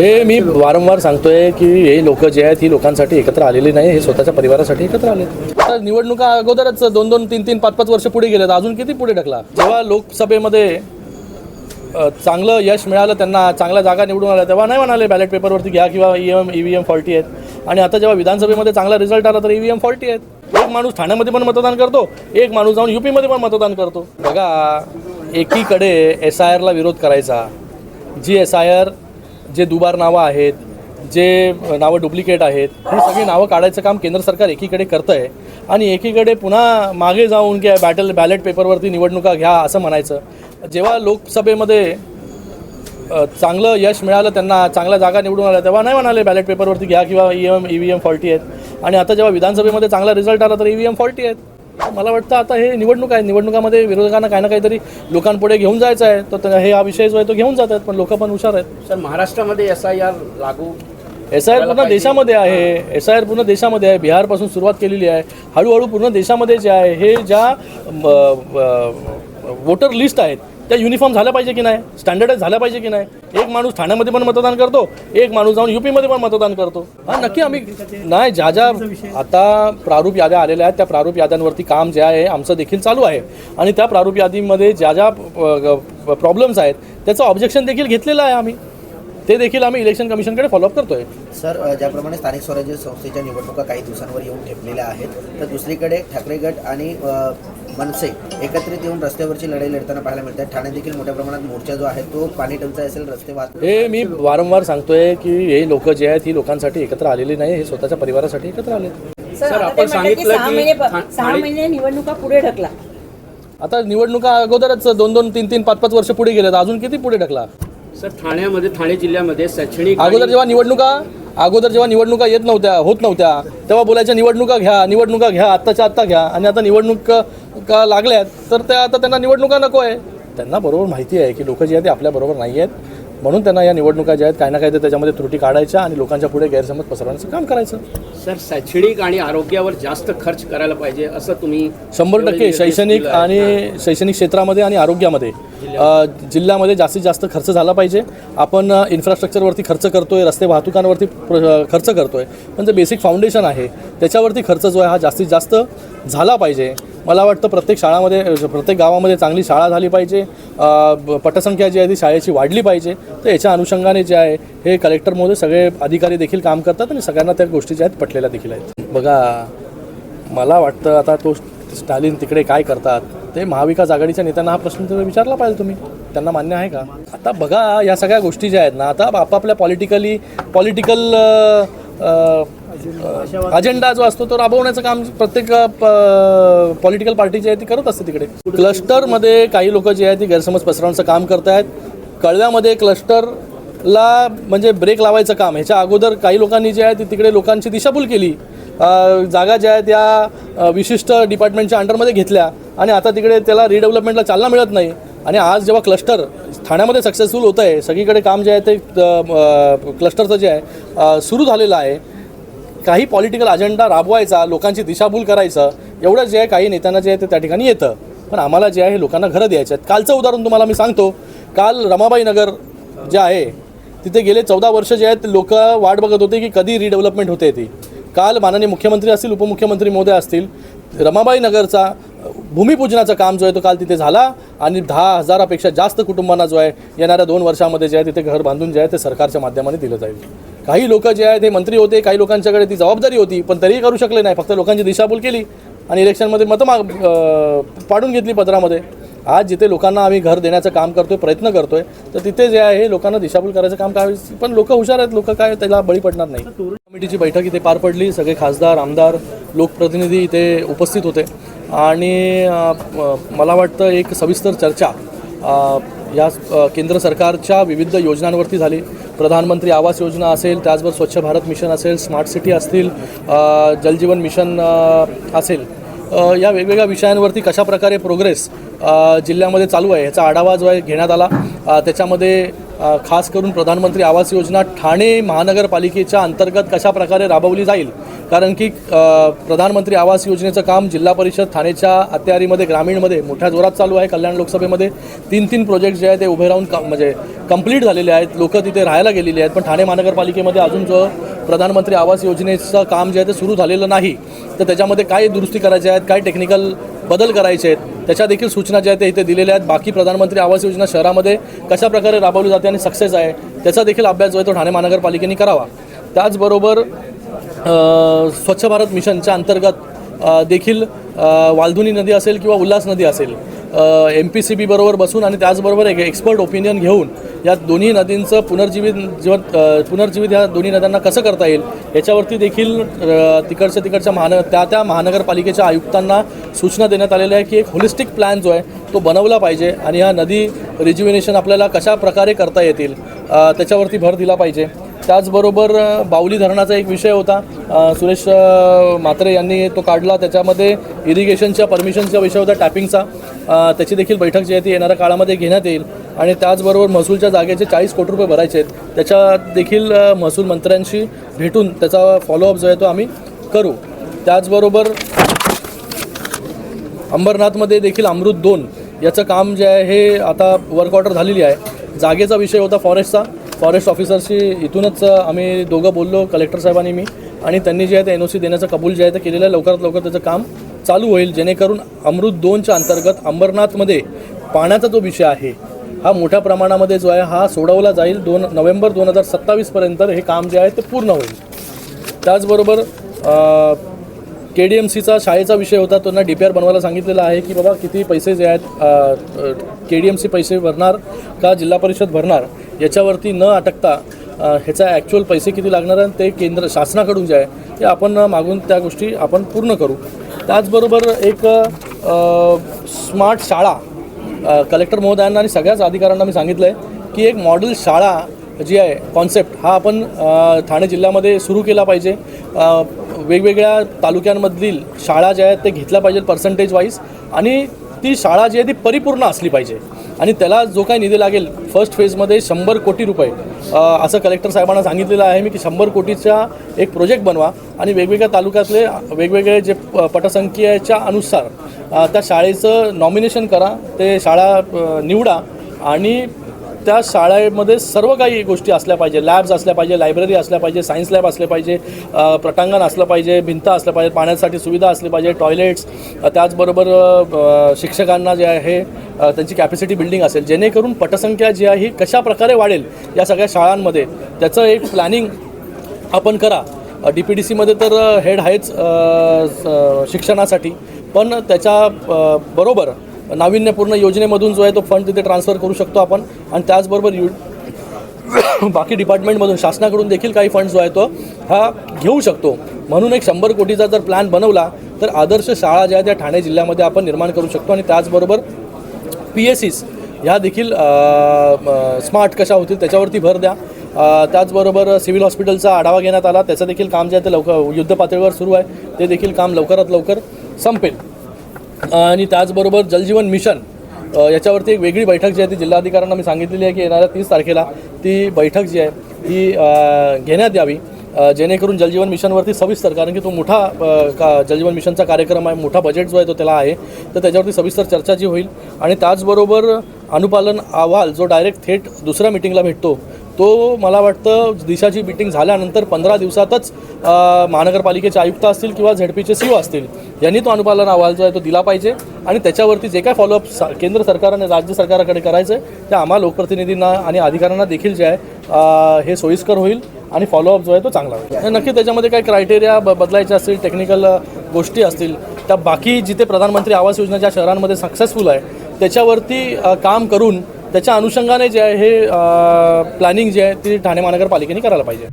हे मी वारंवार सांगतोय की हे लोक जे आहेत ही लोकांसाठी एकत्र आलेली नाही हे स्वतःच्या परिवारासाठी एकत्र आले निवडणुका अगोदरच दोन दोन तीन तीन पाच पाच वर्ष पुढे गेलेत. अजून किती पुढे ढकला? जेव्हा लोकसभेमध्ये चांगलं यश मिळालं त्यांना चांगल्या जागा निवडून आल्या तेव्हा नाही म्हणाले बॅलेट पेपरवरती घ्या किंवा E M E V M faulty आहेत. आणि आता जेव्हा विधानसभेमध्ये चांगला रिझल्ट आला तर ई व्ही एम फॉल्टी आहेत. एक माणूस ठाण्यामध्ये पण मतदान करतो एक माणूस जाऊन युपीमध्ये पण मतदान करतो. बघा एकीकडे एस आय आरला विरोध करायचा. G S I R J दुबार नावं आहेत जे नावं डुप्लिकेट आहेत ही सगळी नावं काढायचं काम केंद्र सरकार एकीकडे करतं आहे आणि एकीकडे पुन्हा मागे जाऊन की बॅटल बॅलेट पेपरवरती निवडणुका घ्या असं म्हणायचं. जेव्हा लोकसभेमध्ये चांगलं यश मिळालं त्यांना चांगल्या जागा निवडून आल्या तेव्हा नाही म्हणाले बॅलेट पेपरवरती घ्या किंवा E M E V M faulty आहेत. आणि आता जेव्हा विधानसभेमध्ये चांगला रिझल्ट आला तर ई व्ही एम फॉल्टी आहेत. मला वाटतं आता हे निवडणूक आहे. निवडणुकामध्ये विरोधकांना काही ना काहीतरी लोकांपुढे घेऊन जायचं आहे. तर हे हा विषय जो आहे तो घेऊन जात आहेत पण लोक पण हुशार आहेत. सर महाराष्ट्रामध्ये एस आय आर लागू एस आय आर पूर्ण देशामध्ये आहे. एस आय आर पूर्ण देशामध्ये आहे. बिहारपासून सुरुवात केलेली आहे. हळूहळू पूर्ण देशामध्ये जे आहे हे ज्या वोटर लिस्ट आहेत त्या युनिफॉर्म झाल्या पाहिजे की नाही? स्टँडर्डाईज झाल्या पाहिजे की नाही? एक माणूस ठाण्यामध्ये पण मतदान करतो एक माणूस जाऊन युपीमध्ये पण मतदान करतो. हा नक्की आम्ही नाही ज्या ज्या आता प्रारूप याद्या आलेल्या आहेत त्या प्रारूप याद्यांवरती काम जे आहे आमचं देखील चालू आहे. आणि त्या प्रारूप यादीमध्ये ज्या ज्या प्रॉब्लेम्स आहेत त्याचं ऑब्जेक्शन देखील घेतलेलं आहे आम्ही. ते देखील आम्ही इलेक्शन कमिशनकडे फॉलोअप करतोय. सर ज्याप्रमाणे स्थानिक स्वराज्य संस्थेच्या निवडणुका काही दिवसांवर येऊन ठेपलेल्या आहेत तर दुसरीकडे ठाकरे गट आणि मनसे एकत्रित येऊन रस्त्यावरची लढाई लढताना पाहायला मिळतात ठाण्यात देखील मोठ्या प्रमाणात मोर्चा जो आहे तो पाणी टंचाई असेल रस्ते वाहतूक हे मी वारंवार सांगतोय की हे लोक जे आहेत ही लोकांसाठी एकत्र आलेली नाही हे स्वतःच्या परिवारासाठी एकत्र आले सर, सर आपण सांगितलं सहा की महिने सहा ठाणे- निवडणुका पुढे ढकला. आता निवडणुका अगोदरच दोन दोन तीन तीन पाच पाच वर्ष पुढे गेलेत. अजून किती पुढे ढकला? सर ठाण्यामध्ये ठाणे जिल्ह्यामध्ये शैक्षणिक अगोदर जेव्हा निवडणुका अगोदर जेव्हा निवडणुका येत नव्हत्या होत नव्हत्या तेव्हा बोलायच्या निवडणुका घ्या निवडणुका घ्या आत्ताच्या आत्ता घ्या आणि आता निवडणूक का लागल्यात? तर त्या आता त्यांना निवडणुका नको आहे. त्यांना बरोबर माहिती आहे की लोक जे आहेत ते आपल्या बरोबर नाही आहेत. म्हणून त्यांना या निवडणुका ज्या आहेत काही ना काही ते त्याच्यामध्ये त्रुटी काढायच्या आणि लोकांच्या पुढे गैरसमज पसरवण्याचं काम करायचं. सर शैक्षणिक आणि आरोग्यावर जास्त खर्च करायला पाहिजे असं तुम्ही शंभर टक्के शैक्षणिक आहे. आणि शैक्षणिक क्षेत्रामध्ये आणि आरोग्यामध्ये. जिल्ह्यामध्ये जास्तीत जास्त खर्च झाला पाहिजे. आपण इन्फ्रास्ट्रक्चरवरती खर्च करतोय रस्ते वाहतुकांवरती प्र- खर्च करतोय. पण जे बेसिक फाउंडेशन आहे त्याच्यावरती खर्च जो आहे हा जास्तीत जास्त झाला पाहिजे. मला वाटतं प्रत्येक शाळामध्ये प्रत्येक गावामध्ये चांगली शाळा झाली पाहिजे. पटसंख्या जी आहे ती शाळेची वाढली पाहिजे. तर याच्या अनुषंगाने जे आहे हे कलेक्टर महोदय सगळे अधिकारी देखील काम करतात आणि सगळ्यांना त्या गोष्टी ज्या आहेत पटलेल्या देखील आहेत. बघा मला वाटतं आता तो स्टालिन तिकडे काय करतात ते महाविकास आघाडीच्या नेत्यांना हा प्रश्न तुम्ही विचारला पाहिजे तुम्ही. त्यांना मान्य आहे का? आता बघा या सगळ्या गोष्टी ज्या आहेत ना आता आपापल्या पॉलिटिकली पॉलिटिकल अजेंडा जो असतो तो राबवण्याचं काम प्रत्येक पॉलिटिकल पार्टी जी आहे ती करत असते तिकडे. क्लस्टरमध्ये काही लोक जे आहेत ती गैरसमज पसरवण्याचं काम करत आहेत. कळव्यामध्ये क्लस्टरला म्हणजे ब्रेक लावायचं काम. ह्याच्या अगोदर काही लोकांनी जे आहे ती तिकडे लोकांची दिशाभूल केली. जागा ज्या आहेत त्या विशिष्ट डिपार्टमेंटच्या अंडरमध्ये घेतल्या आणि आता तिकडे त्याला रिडेव्हलपमेंटला चालना मिळत नाही. आणि आज जेव्हा क्लस्टर ठाण्यामध्ये सक्सेसफुल होतं आहे सगळीकडे काम जे आहे ते क्लस्टरचं जे आहे सुरू झालेलं आहे. काही पॉलिटिकल अजेंडा राबवायचा लोकांची दिशाभूल करायचं एवढं जे आहे काही नेत्यांना जे आहे ते त्या ठिकाणी येतं. पण आम्हाला जे आहे हे लोकांना घरं द्यायचे आहेत. कालचं उदाहरण तुम्हाला मी सांगतो. काल रमाबाई नगर जे आहे तिथे गेले चौदा वर्ष जे आहेत लोक वाट बघत होते की कधी रिडेव्हलपमेंट होते ती. काल माननीय मुख्यमंत्री असतील उपमुख्यमंत्री महोदय असतील रमाबाई नगरचा भूमिपूजनाचं काम जो आहे तो काल तिथे झाला आणि दहा हजारापेक्षा जास्त कुटुंबांना जो आहे येणाऱ्या दोन वर्षामध्ये जे आहे तिथे घर बांधून जे आहे ते सरकारच्या माध्यमाने दिलं जाईल. काही लोक जे आहेत ते मंत्री होते काही लोकांच्याकडे ती जबाबदारी होती पण तरीही करू शकले नाही. फक्त लोकांची दिशाभूल केली आणि इलेक्शनमध्ये मतं माग पाडून घेतली पत्रामध्ये आज जिथे लोकांना आम्ही घर देण्याचं काम करतोय प्रयत्न करतोय तर तिथे जे आहे लोकांना दिशाभूल करायचं काम काय पण लोक हुशार आहेत लोक काय त्याला बळी पडणार नाही. कमिटीची बैठक इथे पार पडली सगळे खासदार आमदार लोकप्रतिनिधी इथे उपस्थित होते. आणि मला वाटतं एक सविस्तर चर्चा या केंद्र सरकारच्या विविध योजनांवरती झाली. प्रधानमंत्री आवास योजना असेल त्याचबरोबर स्वच्छ भारत मिशन असेल स्मार्ट सिटी असतील जलजीवन मिशन असेल. या वेगवेगळ्या विषयांवरती कशा प्रकारे प्रोग्रेस जिल्ह्यामध्ये चालू आहे ह्याचा आढावा जो आहे घेण्यात आला. त्याच्यामध्ये खास करून प्रधानमंत्री आवास योजना ठाणे महानगरपालिकेच्या अंतर्गत कशाप्रकारे राबवली जाईल कारण की प्रधानमंत्री आवास योजनेचं काम जिल्हा परिषद ठाणेच्या अत्यारीमध्ये ग्रामीणमध्ये मोठ्या जोरात चालू आहे कल्याण लोकसभेमध्ये. तीन तीन प्रोजेक्ट जे आहेत ते उभे राहून का म्हणजे कंप्लीट झालेले आहेत. लोक तिथे राहायला गेलेली आहेत. पण ठाणे महानगरपालिकेमध्ये अजून जो प्रधानमंत्री आवास योजनेचं काम जे आहे ते सुरू झालेलं नाही. तर त्याच्यामध्ये काय दुरुस्ती करायच्या आहेत काय टेक्निकल बदल करायचे आहेत त्याच्या देखील सूचना ज्या आहेत ते इथे दिलेल्या आहेत. बाकी प्रधानमंत्री आवास योजना शहरामध्ये कशा प्रकारे राबवली जाते आणि सक्सेस आहे त्याचा देखील अभ्यास जो आहे तो ठाणे महानगरपालिकेने करावा. त्याचबरोबर स्वच्छ भारत मिशनच्या अंतर्गत देखील वालधुनी नदी असेल किंवा उल्हास नदी असेल एम पी सी बीबरोबर बसून आणि त्याचबरोबर एक एक्सपर्ट ओपिनियन घेऊन या दोन्ही नदींचं पुनर्जीवित जीवन पुनर्जीवित या दोन्ही नद्यांना कसं करता येईल याच्यावरती देखील तिकडच्या तिकडच्या महान त्या त्या महानगरपालिकेच्या आयुक्तांना सूचना देण्यात आलेल्या आहे की एक होलिस्टिक प्लॅन जो आहे तो बनवला पाहिजे आणि ह्या नदी रिज्युविनेशन आपल्याला कशा प्रकारे करता येतील त्याच्यावरती भर दिला पाहिजे. त्याचबरोबर बावली धरणाचा एक विषय होता. सुरेश म्हात्रे यांनी तो काढला. त्याच्यामध्ये इरिगेशनच्या परमिशनचा विषय होता टॅपिंगचा त्याची देखील बैठक जी आहे ती येणाऱ्या काळामध्ये घेण्यात येईल. आणि त्याचबरोबर महसूलच्या जागेचे चाळीस कोटी रुपये भरायचे आहेत. त्याच्या देखील महसूल मंत्र्यांशी भेटून त्याचा फॉलोअप जो आहे तो आम्ही करू. त्याचबरोबर अंबरनाथमध्ये देखील अमृत दोन याचं काम जे आहे हे आता वर्क ऑर्डर झालेली आहे. जागेचा विषय होता फॉरेस्टचा फॉरेस्ट ऑफिसरशी इथूनच आम्ही दोघं बोललो कलेक्टर साहेबांनी मी आणि त्यांनी जे आहे ते एन ओ सी देण्याचं कबूल जे आहे ते केलेलं आहे. लवकरात लवकर त्याचं काम चालू होईल. जेणेकरून अमृत दोनच्या अंतर्गत अंबरनाथमध्ये पाण्याचा जो विषय आहे हा मोठ्या प्रमाणामध्ये जो आहे हा सोडवला जाईल. दोन नोव्हेंबर दोन हजार सत्तावीसपर्यंत हे काम जे आहे ते पूर्ण होईल. त्याचबरोबर के डी एम सीचा शाळेचा विषय होता त्यांना डी पी आर बनवायला सांगितलेला आहे की बाबा किती पैसे जे आहेत के डी एम सी पैसे भरणार का जिल्हा परिषद भरणार? याच्यावरती न अटकता ह्याचा ॲक्च्युअल पैसे किती लागणार आणि ते केंद्र शासनाकडून जे आहे ते आपण मागून त्या गोष्टी आपण पूर्ण करू. त्याचबरोबर एक स्मार्ट शाळा कलेक्टर महोदयांना आणि सगळ्याच अधिकाऱ्यांना मी सांगितलं आहे की एक मॉडेल शाळा जी आहे कॉन्सेप्ट हा आपण ठाणे जिल्ह्यामध्ये सुरू केला पाहिजे. वेगवेगळ्या तालुक्यांमधील शाळा ज्या आहेत ते घेतल्या पाहिजे पर्सेंटेज वाईज आणि ती शाळा जी आहे ती परिपूर्ण असली पाहिजे. आणि त्याला जो काही निधी लागेल फर्स्ट फेजमध्ये शंभर कोटी रुपये. असं कलेक्टर साहेबांना सांगितलेलं आहे मी की शंभर कोटीचा एक प्रोजेक्ट बनवा आणि वेगवेगळ्या तालुक्यातले वेगवेगळे जे पटसंख्येच्या अनुसार त्या शाळेचं नॉमिनेशन करा ते शाळा निवडा आणि त्या शाळेमध्ये सर्व काही गोष्टी असल्या पाहिजे. लॅब्स असल्या पाहिजे लायब्ररी असल्या पाहिजे सायन्स लॅब असले पाहिजे प्रटांगण असलं पाहिजे भिंत असलं पाहिजे पाण्यासाठी सुविधा असली पाहिजे टॉयलेट्स त्याचबरोबर शिक्षकांना जे आहे त्यांची कॅपॅसिटी बिल्डिंग असेल. जेणेकरून पटसंख्या जी आहे ही कशा प्रकारे वाढेल या सगळ्या शाळांमध्ये त्याचं एक प्लॅनिंग आपण करा. डी पी डी सीमध्ये तर हेड आहेच शिक्षणासाठी. पण त्याच्या बरोबर नाविन्यपूर्ण योजनेमधून जो आहे तो फंड तिथे ट्रान्सफर करू शकतो आपण. आणि त्याचबरोबर यु बाकी डिपार्टमेंटमधून शासनाकडून देखील काही फंड जो आहे तो हा घेऊ शकतो. म्हणून एक शंभर कोटीचा जर प्लॅन बनवला तर आदर्श शाळा ज्या त्या ठाणे जिल्ह्यामध्ये आपण निर्माण करू शकतो. आणि त्याचबरोबर पी एस सीस ह्या देखील स्मार्ट कशा होतील त्याच्यावरती भर द्या. त्याचबरोबर सिव्हिल हॉस्पिटलचा आढावा घेण्यात आला. त्याचं देखील काम जे आहे ते लवकर युद्ध पातळीवर सुरू आहे. ते देखील काम लवकरात लवकर संपेल. आणि त्याचबरोबर जलजीवन मिशन याच्यावरती एक वेगळी बैठक जी आहे ती जिल्हाधिकाऱ्यांना मी सांगितलेली आहे की येणाऱ्या तीस तारखेला ती बैठक जी आहे ती घेण्यात यावी जेणेकरून जलजीवन मिशनवरती सविस्तर कारण की तो मोठा का जलजीवन मिशनचा कार्यक्रम आहे मोठा बजेट जो आहे तो त्याला आहे तर त्याच्यावरती सविस्तर चर्चा जी होईल आणि त्याचबरोबर अनुपालन अहवाल जो डायरेक्ट थेट दुसऱ्या मिटिंगला भेटतो तो मला वाटतं दिशाची मिटिंग झाल्यानंतर पंधरा दिवसातच महानगरपालिकेचे आयुक्त असतील किंवा झेडपीचे सीओ असतील यांनी तो अनुपालन अहवाल जो आहे तो दिला पाहिजे. आणि त्याच्यावरती जे काय फॉलोअप सा केंद्र सरकारने राज्य सरकारकडे करायचं आहे ते आम्हा लोकप्रतिनिधींना आणि अधिकाऱ्यांना देखील जे आहे हे सोयीस्कर होईल आणि फॉलोअप जो आहे तो चांगला होईल. नक्की त्याच्यामध्ये काय क्रायटेरिया ब बदलायचे असतील टेक्निकल गोष्टी असतील त्या बाकी जिथे प्रधानमंत्री आवास योजना ज्या शहरांमध्ये सक्सेसफुल आहे त्याच्यावरती काम करून त्याच्या अनुषंगाने जे आहे हे प्लॅनिंग जे आहे ती ठाणे महानगरपालिकेने करायला पाहिजे.